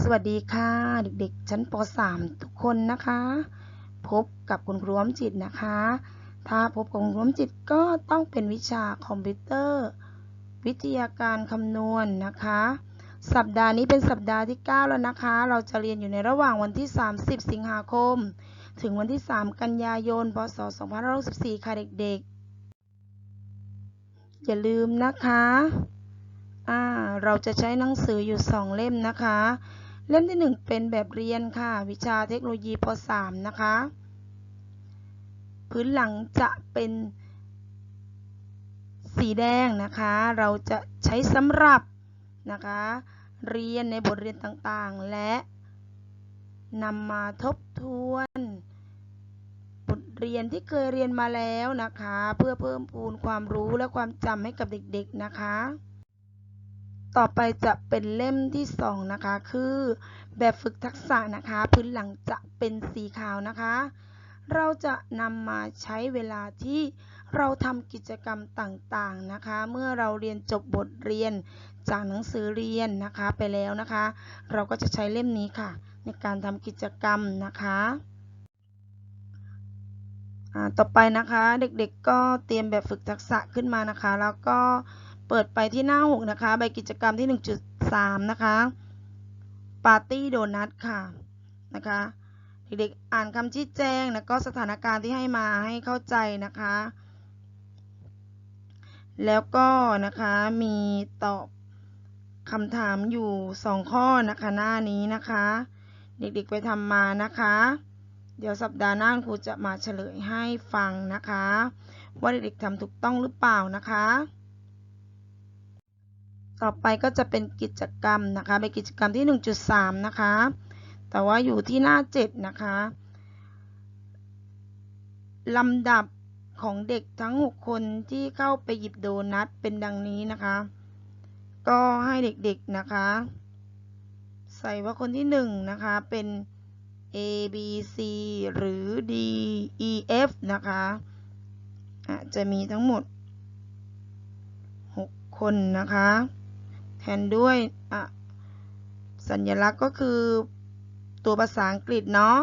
สวัสดีค่ะ เด็กๆ ชั้นป .3 ทุกคนนะคะ พบกับคุณครูอ้อมจิตนะคะ ถ้าพบกับคุณครูอ้อมจิตก็ต้องเป็นวิชาคอมพิวเตอร์ วิทยาการคำนวณนนะคะ สัปดาห์นี้เป็นสัปดาห์ที่ 9 แล้วนะคะ เราจะเรียนอยู่ในระหว่างวันที่ 30 สิงหาคม ถึงวันที่ 3 กันยายนพศ2564ค่ะเด็กๆ อย่าลืมนะคะเราจะใช้หนังสืออยู่2เล่มนะคะ เล่มที่ 1 เป็นแบบเรียนค่ะ วิชาเทคโนโลยีป .3 นะคะ พื้นหลังจะเป็นสีแดงนะคะ เราจะใช้สำหรับนะคะ เรียนในบทเรียนต่างๆ และนำมาทบทวนบทเรียนที่เคยเรียนมาแล้วนะคะ เพื่อเพิ่มพูนความรู้และความจำให้กับเด็กๆนะคะ ต่อไปจะเป็นเล่มที่สองนะคะ คือแบบฝึกทักษะนะคะ พื้นหลังจะเป็นสีขาวนะคะ เราจะนำมาใช้เวลาที่เราทำกิจกรรมต่างๆนะคะ เมื่อเราเรียนจบบทเรียนจากหนังสือเรียนนะคะไปแล้วนะคะ เราก็จะใช้เล่มนี้ค่ะ ในการทำกิจกรรมนะคะต่อไปนะคะเด็กๆก็เตรียมแบบฝึกทักษะขึ้นมานะคะ แล้วก็ เปิดไปที่หน้า 6 นะคะ ใบกิจกรรมที่ 1.3 นะคะ ปาร์ตี้โดนัทค่ะ นะคะ เด็กๆ อ่านคำชี้แจง แล้วก็สถานการณ์ที่ให้มาให้เข้าใจนะคะ แล้วก็นะคะ มีตอบคำถามอยู่ 2 ข้อนะคะ หน้านี้นะคะ เด็กๆ ไปทำมานะคะ เดี๋ยวสัปดาห์หน้าครูจะมาเฉลยให้ฟังนะคะ ว่าเด็กๆทำถูกต้องหรือเปล่านะคะ ต่อไปก็จะเป็นกิจกรรมนะคะเป็นกิจกรรมที่ 1.3 นะคะ แต่ว่าอยู่ที่หน้า 7 นะคะลำดับของเด็กทั้ง 6 คนที่เข้าไปหยิบโดนัทเป็นดังนี้นะคะ ก็ให้เด็กๆนะคะ ใส่ว่าคนที่ 1 นะคะเป็น A B C หรือ D E F นะคะะจะมีทั้งหมด 6 คนนะคะ แทนด้วยสัญลักษณ์ก็คือตัวภาษาอังกฤษเนาะ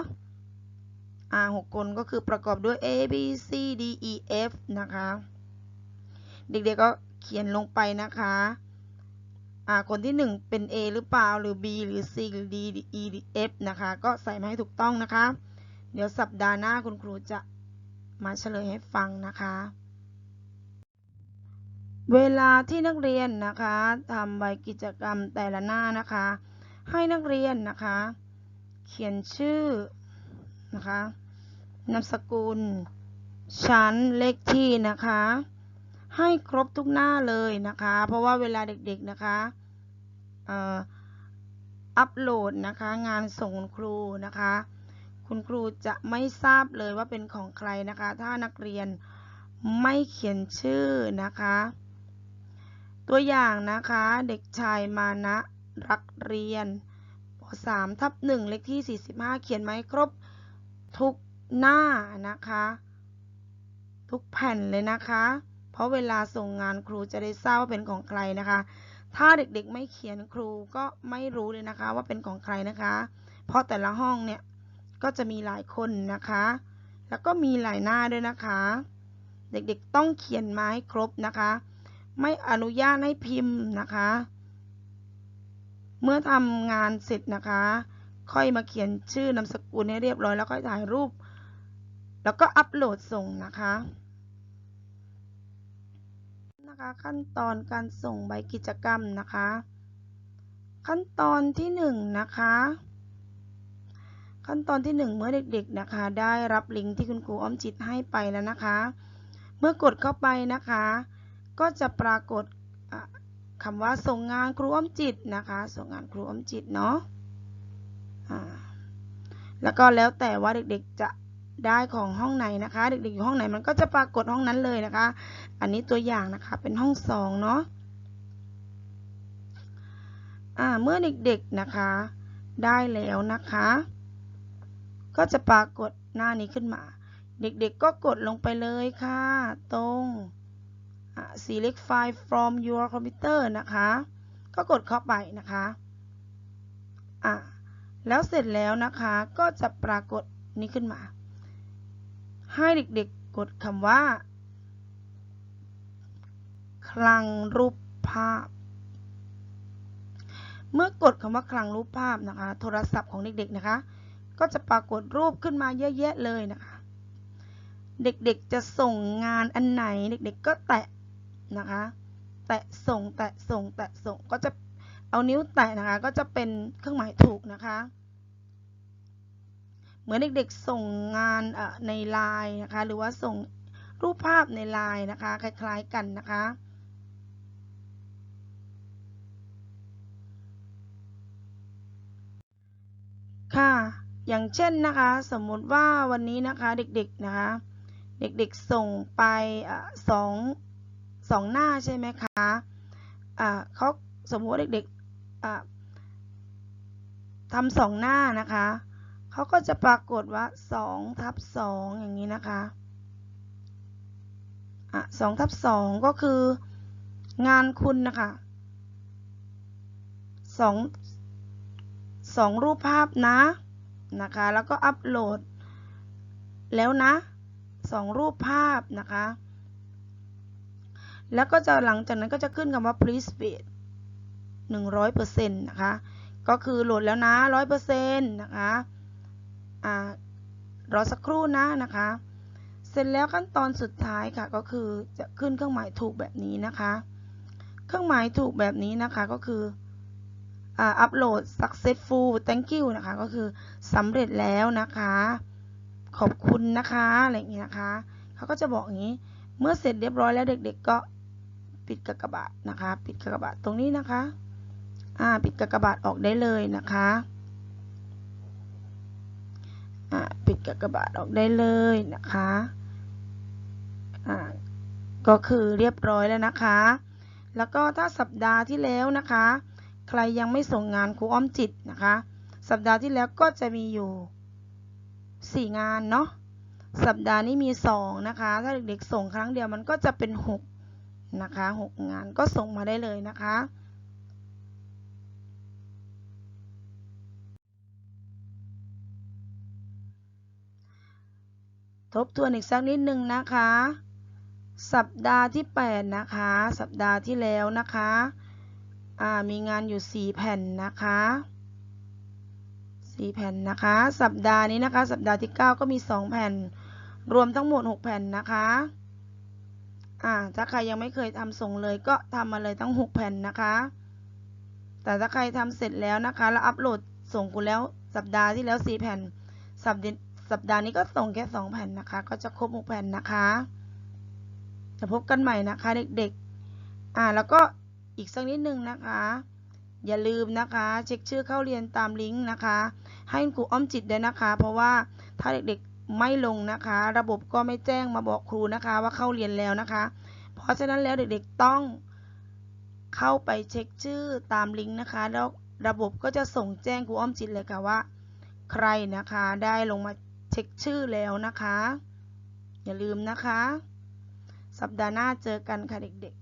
อหกคนก็คือประกอบด้วย A B C D E F นะคะ เด็กๆก็เขียนลงไปนะคะอ่าคนที่ 1 เป็น A หรือเปล่า หรือ B หรือ C หรือ D E F นะคะ ก็ใส่มาให้ถูกต้องนะคะ เดี๋ยวสัปดาห์หน้าคุณครูจะมาเฉลยให้ฟังนะคะ เวลาที่นักเรียนนะคะทำใบกิจกรรมแต่ละหน้านะคะ ให้นักเรียนนะคะ เขียนชื่อนะคะนามสกุล ชั้นเลขที่นะคะ ให้ครบทุกหน้าเลยนะคะ เพราะว่าเวลาเด็กๆนะคะอัปโหลดนะคะ งานส่งคุณครูนะคะ คุณครูจะไม่ทราบเลยว่าเป็นของใครนะคะ ถ้านักเรียนไม่เขียนชื่อนะคะ ตัวอย่างนะคะ เด็กชายมานะรักเรียนป .3 ทับ1เลขที่ 45 เขียนไหมครบทุกหน้านะคะ ทุกแผ่นเลยนะคะ เพราะเวลาส่งงานครูจะได้ทราบว่าเป็นของใครนะคะ ถ้าเด็กๆไม่เขียนครูก็ไม่รู้เลยนะคะว่าเป็นของใครนะคะ เพราะแต่ละห้องเนี่ยก็จะมีหลายคนนะคะ แล้วก็มีหลายหน้าด้วยนะคะ เด็กๆต้องเขียนมาให้ครบนะคะ ไม่อนุญาตให้พิมพ์นะคะ เมื่อทำงานเสร็จนะคะ ค่อยมาเขียนชื่อนามสกุลให้เรียบร้อยแล้วก็ถ่ายรูป แล้วก็อัปโหลดส่งนะคะนะคะ ขั้นตอนการส่งใบกิจกรรมนะคะ ขั้นตอนที่1นนะคะขั้นตอนที่ 1 เมื่อเด็กๆนะคะ ได้รับลิงก์ที่คุณครูอ้อมจิตให้ไปแล้วนะคะ เมื่อกดเข้าไปนะคะ ก็จะปรากฏคำว่าส่งงานครูอ้อมจิตนะคะ ส่งงานครูอ้อมจิตเนาะแล้วก็แล้วแต่ว่าเด็กๆจะได้ของห้องไหนนะคะ เด็กๆอยู่ห้องไหนมันก็จะปรากฏห้องนั้นเลยนะคะ อันนี้ตัวอย่างนะคะเป็นห้องสองเนาะเมื่อเด็กๆนะคะ ได้แล้วนะคะ ก็จะปรากฏหน้านี้ขึ้นมา เด็กๆก็กดลงไปเลยค่ะ ตรง select file from your computer นะคะ ก็กดเข้าไปนะคะอ่าแล้วเสร็จแล้วนะคะก็จะปรากฏนี้ขึ้นมา ให้เด็กๆกดคำว่า คลังรูปภาพ เมื่อกดคำว่าคลังรูปภาพนะคะ โทรศัพท์ของเด็กๆนะคะ ก็จะปรากฏรูปขึ้นมาเยอะแยะเลยนะคะ เด็กๆจะส่งงานอันไหน เด็กๆก็แตะ นะคะ แตะส่ง แตะส่ง แตะส่ง ก็จะเอานิ้วแตะนะคะ ก็จะเป็นเครื่องหมายถูกนะคะ เหมือนเด็กๆส่งงานในไลน์นะคะ หรือว่าส่งรูปภาพในไลน์นะคะ คล้าย ๆกันนะคะค่ะ อย่างเช่นนะคะ สมมุติว่าวันนี้นะคะเด็กๆนะคะ เด็กๆส่งไปสอง สองหน้าใช่ไหมคะะเขาสมมติเด็กๆทำสองหน้านะคะเขาก็จะปรากฏว่า2ทับ2องอย่างนี้นะคะอะ2ทับ2ก็คืองานคุณนะคะ2 2รูปภาพนะนะคะ แล้วก็อัปโหลดแล้วนะ2รูปภาพนะคะ แล้วก็จะหลังจากนั้นก็จะขึ้นคำว่า please wait 100%นะคะ ก็คือโหลดแล้วนะ 100%นะคะอ่ารอสักครู่นะนะคะ เสร็จแล้วขั้นตอนสุดท้ายค่ะก็คือจะขึ้นเครื่องหมายถูกแบบนี้นะคะ เครื่องหมายถูกแบบนี้นะคะก็คืออัปโหลด successful thank you นะคะ ก็คือสำเร็จแล้วนะคะ ขอบคุณนะคะ อะไรอย่างนี้นะคะ เขาก็จะบอกอย่างนี้ เมื่อเสร็จเรียบร้อยแล้วเด็ก ๆ ก็ ปิดกากบาทนะคะ ปิดกากบาทตรงนี้นะคะ อ่า ปิดกากบาทออกได้เลยนะคะ อ่า ปิดกากบาทออกได้เลยนะคะ อ่า ก็คือเรียบร้อยแล้วนะคะ แล้วก็ถ้าสัปดาห์ที่แล้วนะคะ ใครยังไม่ส่งงานครูอ้อมจิตนะคะ สัปดาห์ที่แล้วก็จะมีอยู่ 4 งานเนาะสัปดาห์นี้มี 2 นะคะ ถ้าเด็กๆส่งครั้งเดียวมันก็จะเป็น 6 นะคะ6งานก็ส่งมาได้เลยนะคะ ทบทวนอีกสักนิดนึงนะคะ สัปดาห์ที่ 8 นะคะ สัปดาห์ที่แล้วนะคะมีงานอยู่ 4 แผ่นนะคะ4แผ่นนะคะ สัปดาห์นี้นะคะ สัปดาห์ที่ 9 ก็มี 2 แผ่น รวมทั้งหมด 6 แผ่นนะคะ อ่าถ้าใครยังไม่เคยทำส่งเลยก็ทำมาเลยทั้ง 6 แผ่นนะคะ แต่ถ้าใครทำเสร็จแล้วนะคะ แล้วอัปโหลดส่งคุณแล้วสัปดาห์ที่แล้ว 4 แผ่น สัปดาห์สัปดาห์นี้ก็ส่งแค่ 2 แผ่นนะคะ ก็จะครบ 6 แผ่นนะคะจะพบกันใหม่นะคะเด็กๆ อ่าแล้วก็อีกสักนิดนึงนะคะ อย่าลืมนะคะ เช็คชื่อเข้าเรียนตามลิงก์นะคะ ให้ครูอ้อมจิตด้วยนะคะ เพราะว่าถ้าเด็กๆ ไม่ลงนะคะ ระบบก็ไม่แจ้งมาบอกครูนะคะ ว่าเข้าเรียนแล้วนะคะ เพราะฉะนั้นแล้วเด็กๆต้องเข้าไปเช็คชื่อตามลิงก์นะคะแล้วระบบก็จะส่งแจ้งครูอ้อมจิตเลยค่ะว่า ใครนะคะได้ลงมาเช็คชื่อแล้วนะคะ อย่าลืมนะคะ สัปดาห์หน้าเจอกันค่ะเด็กๆ